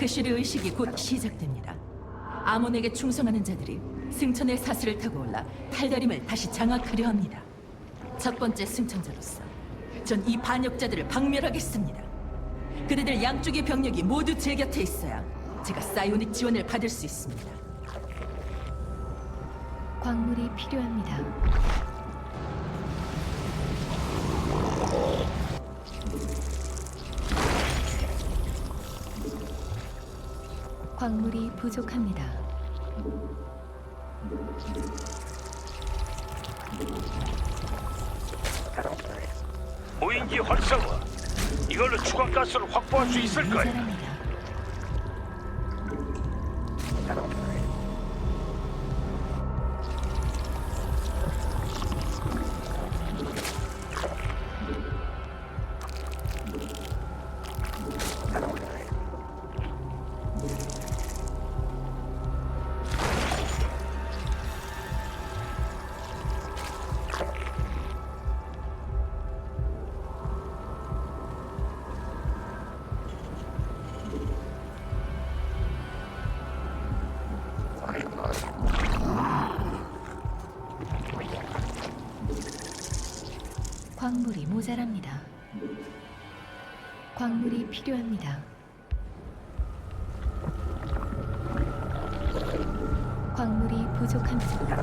라크슈르 의식이 곧 시작됩니다. 아몬에게 충성하는 자들이 승천의 사슬을 타고 올라 탈다림을 다시 장악하려 합니다. 첫 번째 승천자로서 전 이 반역자들을 박멸하겠습니다. 그대들 양쪽의 병력이 모두 제 곁에 있어야 제가 사이오닉 지원을 받을 수 있습니다. 광물이 필요합니다. 광물이 부족합니다. 무인기 활성화. 이걸로 추가 가스를 확보할 수 있을 거야. 모자랍니다. 모자랍니다. 광물이 필요합니다. 광물이 부족합니다.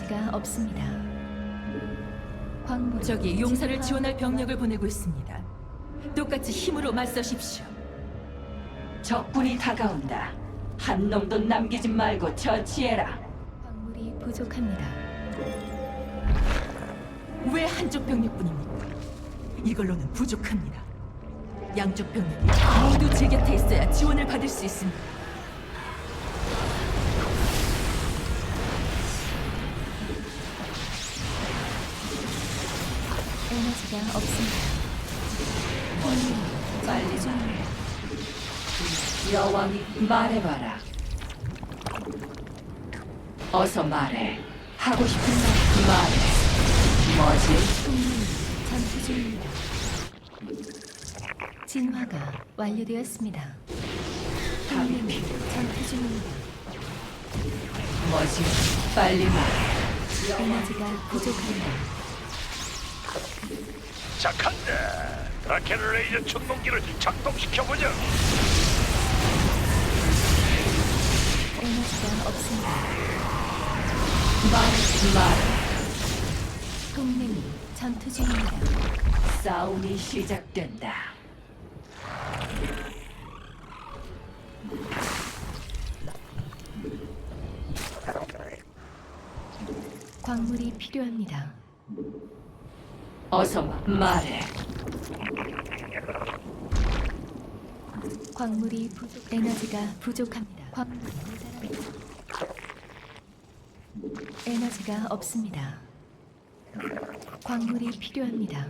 에너지가 없습니다. 광물 저기 용사를 지원할 병력을 보내고 있습니다. 똑같이 힘으로 맞서십시오. 적군이 다가온다. 한 놈도 남기지 말고 처치해라. 광물이 부족합니다. 왜 한쪽 병력뿐입니까? 이걸로는 부족합니다. 양쪽 병력이 모두 제 곁에 있어야 지원을 받을 수 있습니다. 에너지가 없습니다. 빨리 말해. 여왕이 말해봐라. 어서 말해. 하고 싶은 말 말해. 뭐지? 전투 중입니다. 진화가 완료되었습니다. 동맹이 전투 중입니다. 뭐지? 빨리 말해. 에너지가 부족합니다. 착한데. 라켓 레이저 천동기를 작동시켜보자. 동맹이 전투 중입니다. 싸움이 시작된다. 광물이 필요합니다. 어서 말해. 광물이 부족. 에너지가 부족합니다. 에너지가 없습니다. 광물이 필요합니다.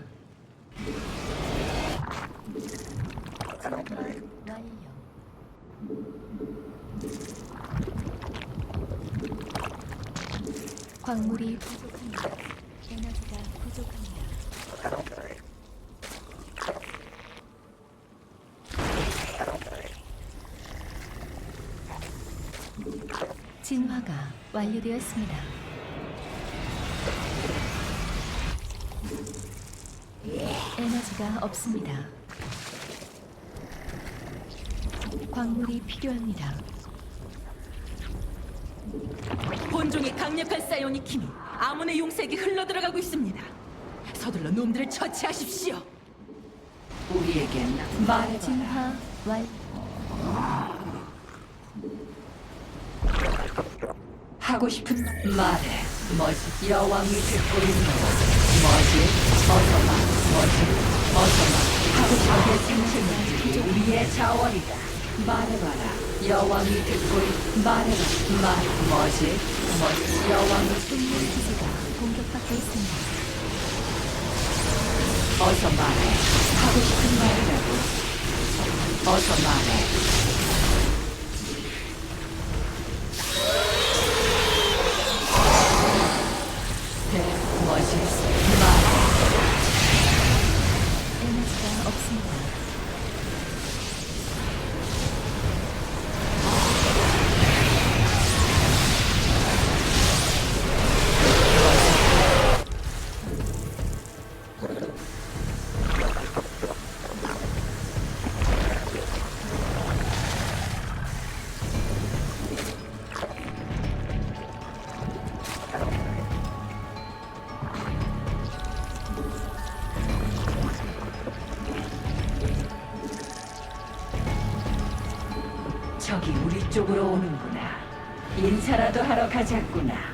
광물이 부족합니다. 에너지가 부족합니다. 진화가 완료되었습니다. 에너지가 없습니다. 광물이 필요합니다. 본종의 강력한 사이오닉 힘이 아몬의 용색이 흘러들어가고 있습니다. 서둘러 놈들을 처치하십시오. 우리에겐 말해봐라. 진화 완 하고 싶은 말 말해. 뭐지? 여왕이 듣고 있는 뭐지? 어서 마. 뭐지? 어서 마. 하고 싶은 생체물들이 우리의 자원이다. 말해봐라. 여왕이 듣고 있... 말해라. 말 뭐지? 뭐지? 여왕이 동맹 기지가 공격받고 있습니다. 어서 말해. 하고 싶은 말이라고. 어서 말해. 저기 우리 쪽으로 오는구나. 인사라도 하러 가자꾸나.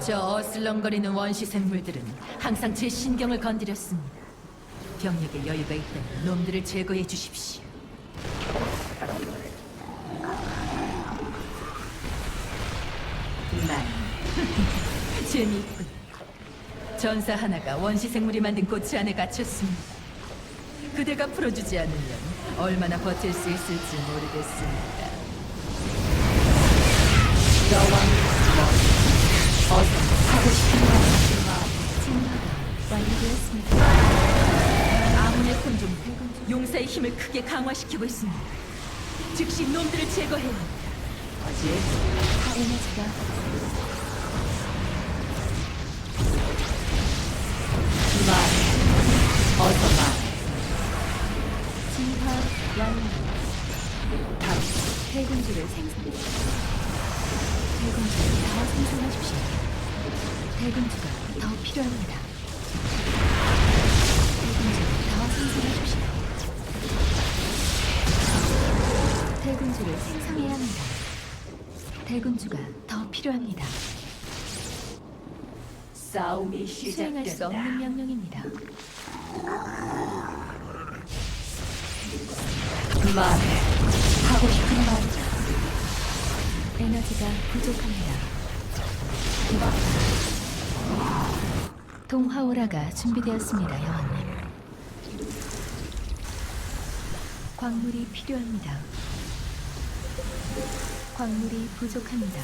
저 어슬렁거리는 원시 생물들은 항상 제 신경을 건드렸습니다. 병력에 여유가 있다면 놈들을 제거해 주십시오. 난 재미있군. 전사 하나가 원시 생물이 만든 고치 안에 갇혔습니다. 그대가 풀어주지 않으면 얼마나 버틸 수 있을지 모르겠습니다. 완료되었습니다. 아문의 혼종 용사의 힘을 크게 강화시키고 있습니다. 즉시 놈들을 제거해야 합니다. 어지? 에너지가 말해. 어서 말해. 진화 완료. 답. 대군주를 생성. 대군주를 더 생성하십시오. 대군주가 더 필요합니다. 대군주를 생성해야 합니다. 대군주가 더 필요합니다. 싸움이 수행할 수 시작된다. 없는 명령입니다. 말해. 하고 싶은 말이다. 에너지가 부족합니다. 동화오라가 준비되었습니다, 여왕님. 광물이 필요합니다. 광물이 부족합니다.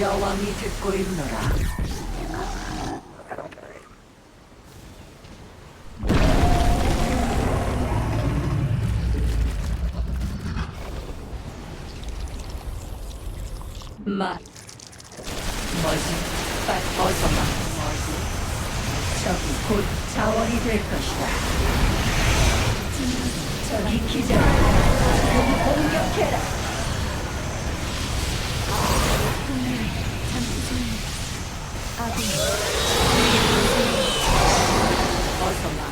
여왕이 듣고 있노라. 말. 뭐지? 빨리 어서 말. 저기 곧 자원이 될 것이다. 기자. 여기 공격해라. 아군이 어서 말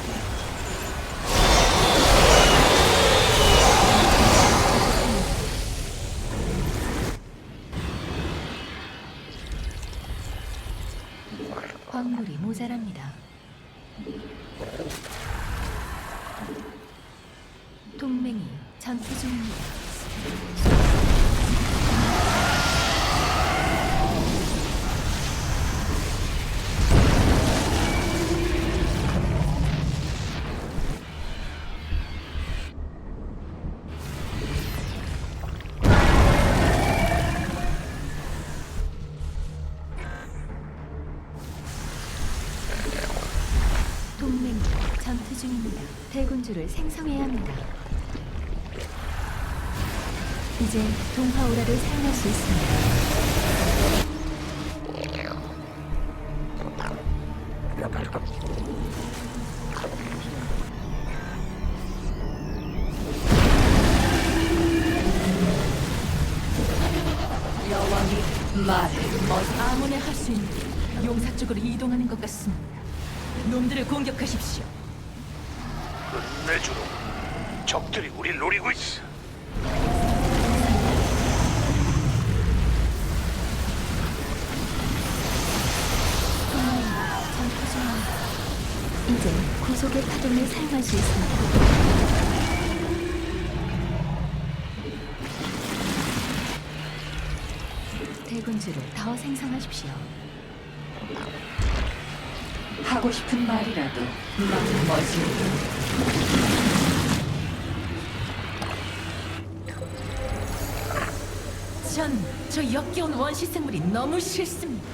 대군주를 생성해야 합니다. 이제 동화 오라를 사용할 수 있습니다. 아몬에 할수 있는 게 용사 쪽으로 이동하는 것 같습니다. 놈들을 공격하십시오. 끝내주로. 적들이 우릴 노리고 있어. 이제 구속의 파동을 사용할 수 있습니다. 대군주를 더 생성하십시오. 하고 싶은 말이라도 난 뭐지? 전저 역겨운 원시 생물이 너무 싫습니다.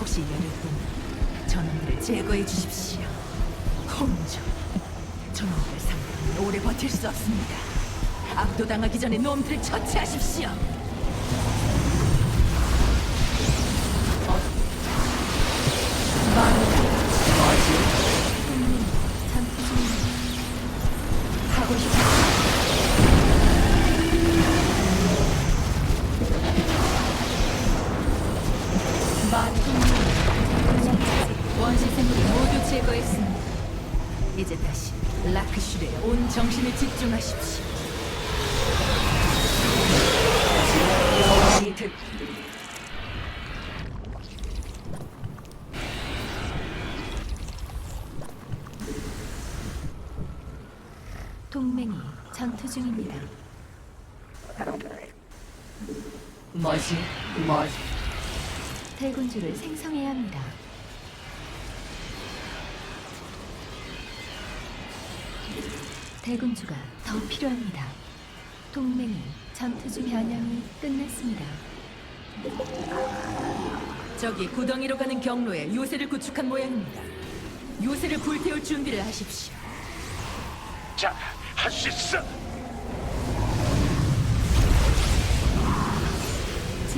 혹시 동안 저놈들을 제거해 주십시오. 홍조, 저놈들 상대는 오래 버틸 수 없습니다. 압도당하기 전에 놈들을 처치하십시오. 하고 싶은 원시 생물을 모두 제거했습니다. 이제 다시 라크슈레에 온 정신을 집중하십시오. 여왕이 듣 동맹이 전투 중입니다. 뭐지? 뭐지? 대군주를 생성해야 합니다. 대군주가 더 필요합니다. 동맹이 전투 중 변형이 끝났습니다. 저기 구덩이로 가는 경로에 요새를 구축한 모양입니다. 요새를 불태울 준비를 하십시오. 자, 할 수 있어.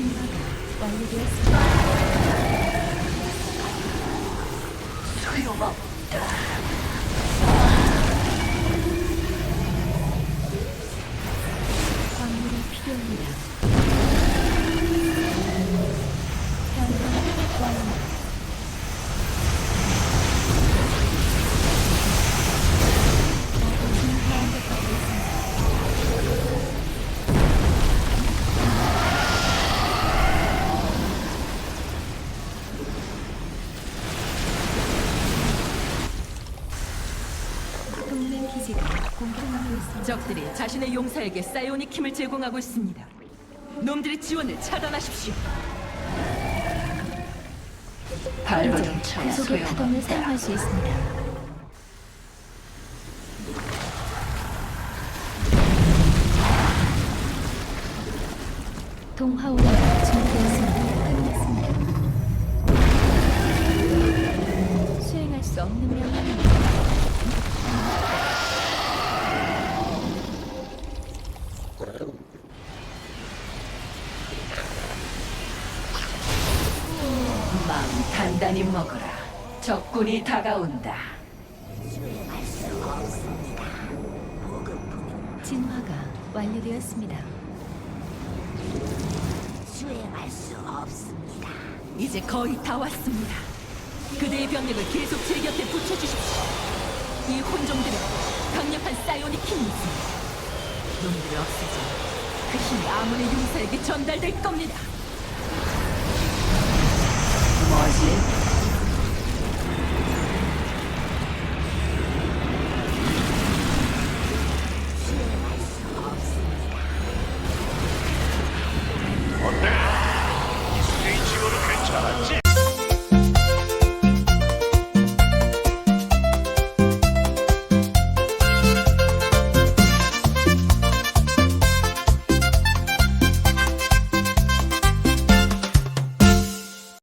진화가 완료되었습니다. 광물이 적들이 자신의 용사에게 사이오닉 힘을 제공하고 있습니다. 놈들의 지원을 차단하십시오. 이제 구속의 파동을 사용할 수 있습니다. 동화 오라 적군이 다가온다. 진화가 완료되었습니다. 이제 거의 다 왔습니다. 그대의 병력을 계속 제 곁에 붙여주십시오. 이 혼종들은 강력한 사이오닉 힘이 있습니다. 놈들을 없애자 그 힘이 아문의 용사에게 전달될 겁니다. 뭐지?